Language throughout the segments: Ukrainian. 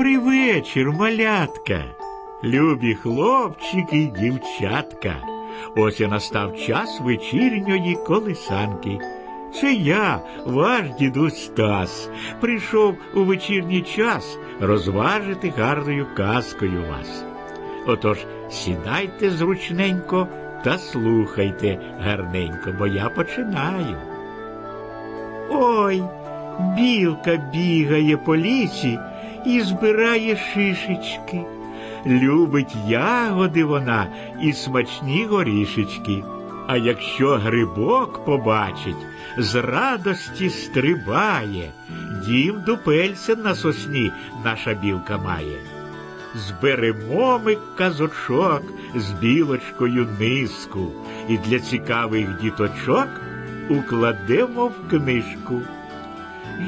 Добрий вечір, малятка, любі хлопчики дівчатка. Ось і настав час вечірньої колисанки. Це я, ваш дідусь Стас, прийшов у вечірній час розважити гарною казкою вас. Отож сідайте зручненько та слухайте гарненько, бо я починаю. Ой, білка бігає по лісі і збирає шишечки. Любить ягоди вона і смачні горішечки. А якщо грибок побачить, з радості стрибає, дім дупельця на сосні наша білка має. Зберемо ми казочок з білочкою низку, і для цікавих діточок укладемо в книжку.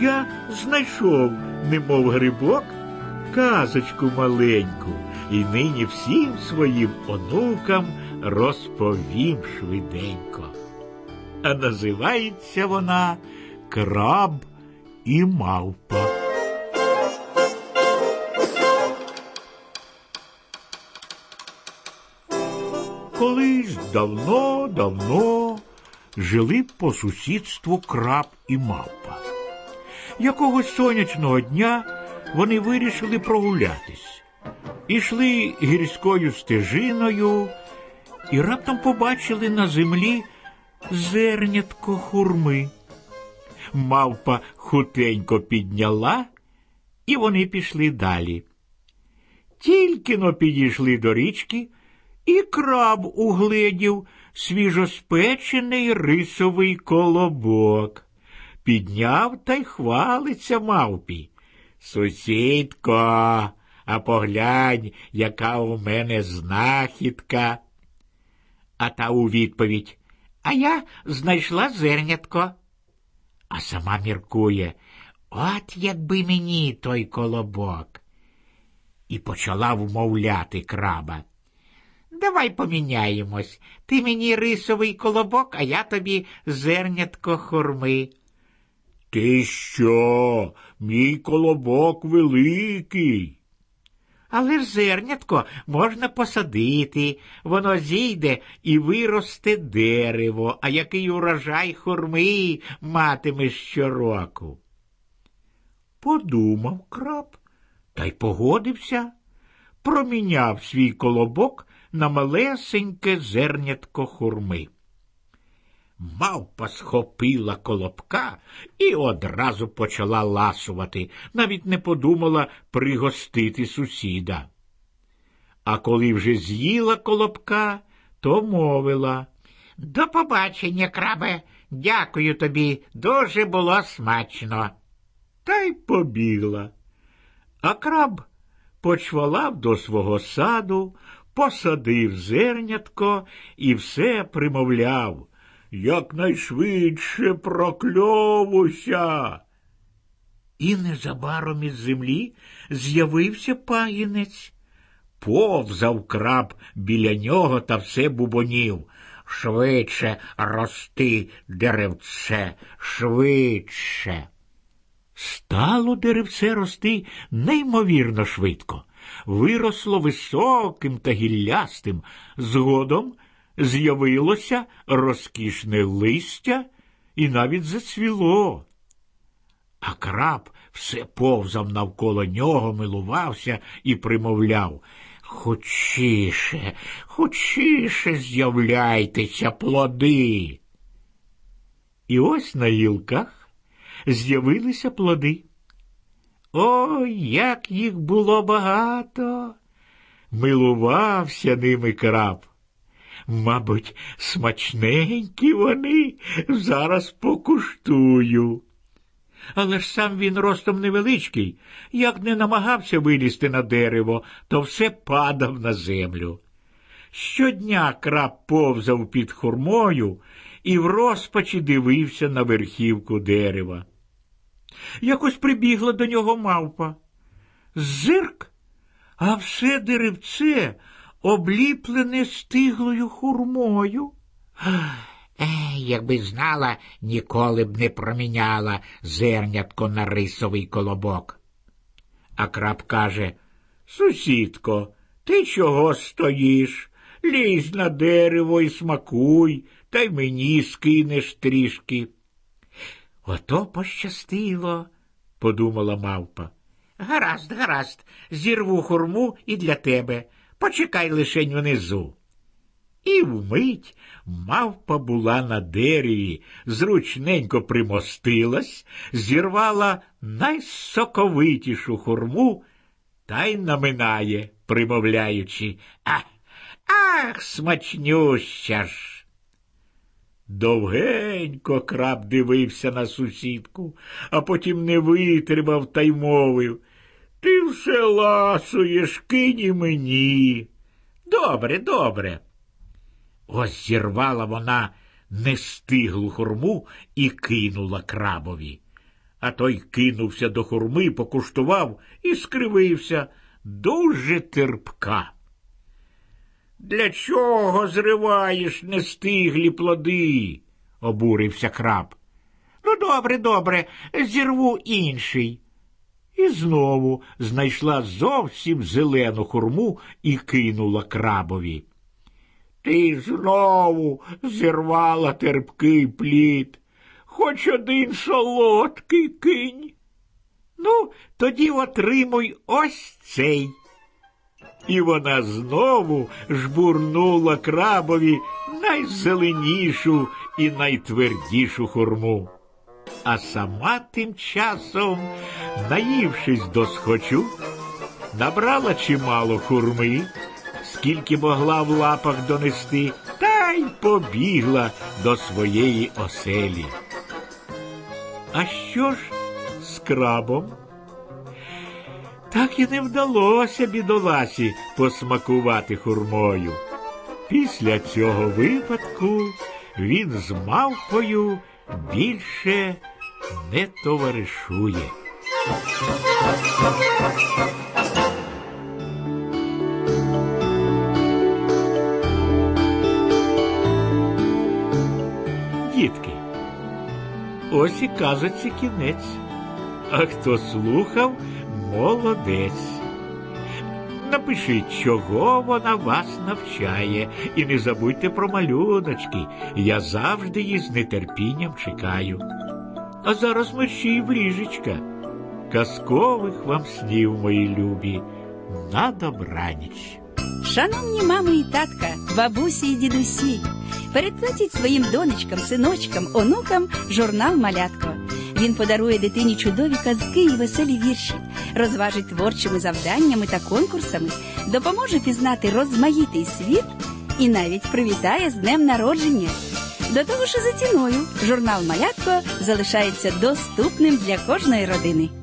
Я знайшов, немов грибок, казочку маленьку, і нині всім своїм онукам розповім швиденько. А називається вона Краб і мавпа. Колись давно-давно жили по сусідству краб і мавпа. Якогось сонячного дня вони вирішили прогулятись. Ішли гірською стежиною і раптом побачили на землі зернятко хурми. Мавпа хутенько підняла, і вони пішли далі. Тільки но підійшли до річки, і краб угледів свіжоспечений рисовий колобок. Підняв та й хвалиться мавпі. Сусідко, а поглянь, яка у мене знахідка. А та у відповідь А я знайшла зернятко. А сама міркує От якби мені той колобок. І почала вмовляти краба. Давай поміняємось. Ти мені рисовий колобок, а я тобі зернятко хурми. Ти що? Мій колобок великий. Але ж зернятко можна посадити, воно зійде і виросте дерево, а який урожай хурми матимеш щороку. Подумав краб та й погодився, проміняв свій колобок на малесеньке зернятко хурми. Мавпа схопила колобка і одразу почала ласувати, навіть не подумала пригостити сусіда. А коли вже з'їла колобка, то мовила До побачення, крабе, дякую тобі, дуже було смачно. Та й побігла. А краб почвалав до свого саду, посадив зернятко і все примовляв якнайшвидше прокльовуся. І незабаром із землі з'явився пагінець. Повзав краб біля нього та все бубонів. Швидше рости, деревце, швидше. Стало деревце рости неймовірно швидко. Виросло високим та гіллястим, згодом з'явилося розкішне листя і навіть зацвіло. А краб все повзав навколо нього, милувався і примовляв Хочіше, хочіше з'являйтеся плоди. І ось на гілках з'явилися плоди. Ой, як їх було багато. Милувався ними краб. Мабуть, смачненькі вони, зараз покуштую. Але ж сам він ростом невеличкий, як не намагався вилізти на дерево, то все падав на землю. Щодня краб повзав під хурмою і в розпачі дивився на верхівку дерева. Якось прибігла до нього мавпа. Зирк, а все деревце обліплене стиглою хурмою. Е, якби знала, ніколи б не проміняла зернятко на рисовий колобок. А краб каже Сусідко, ти чого стоїш? Лізь на дерево і смакуй, та й мені скинеш трішки. Ото пощастило, подумала мавпа. Гаразд, гаразд, зірву хурму і для тебе. Почекай лишень внизу. І вмить мавпа була на дереві, зручненько примостилась, зірвала найсоковитішу хурму та й наминає, примовляючи Ах, ах, смачнюща ж. Довгенько краб дивився на сусідку, а потім не витримав та й мовив. Ти все ласуєш, кинь мені. Добре, добре. Ось зірвала вона нестиглу хурму і кинула крабові. А той кинувся до хурми, покуштував і скривився дуже терпка. Для чого зриваєш нестиглі плоди? обурився краб. Ну, добре, добре, зірву інший. І знову знайшла зовсім зелену хурму і кинула крабові. Ти знову зірвала терпкий плід, хоч один солодкий кинь. Ну, тоді отримуй ось цей. І вона знову жбурнула крабові найзеленішу і найтвердішу хурму. А сама тим часом, наївшись до схочу, набрала чимало хурми, скільки могла в лапах донести, та й побігла до своєї оселі. А що ж з крабом? Так і не вдалося бідоласі посмакувати хурмою. Після цього випадку він з мавпою більше не товаришує. Дітки, ось і казаться кінець. А хто слухав, молодець. Напишіть, чого вона вас навчає, і не забудьте про малюночки. Я завжди її з нетерпінням чекаю. А зараз мерщій в ліжечка. Казкових вам снів, мої любі, на добраніч. Шановні мами і татка, бабусі і дідусі, передплатіть своїм донечкам, синочкам, онукам журнал Малятко. Він подарує дитині чудові казки і веселі вірші, розважить творчими завданнями та конкурсами, допоможе пізнати розмаїтий світ і навіть привітає з днем народження. До того ж, за ціною журнал Малятко залишається доступним для кожної родини.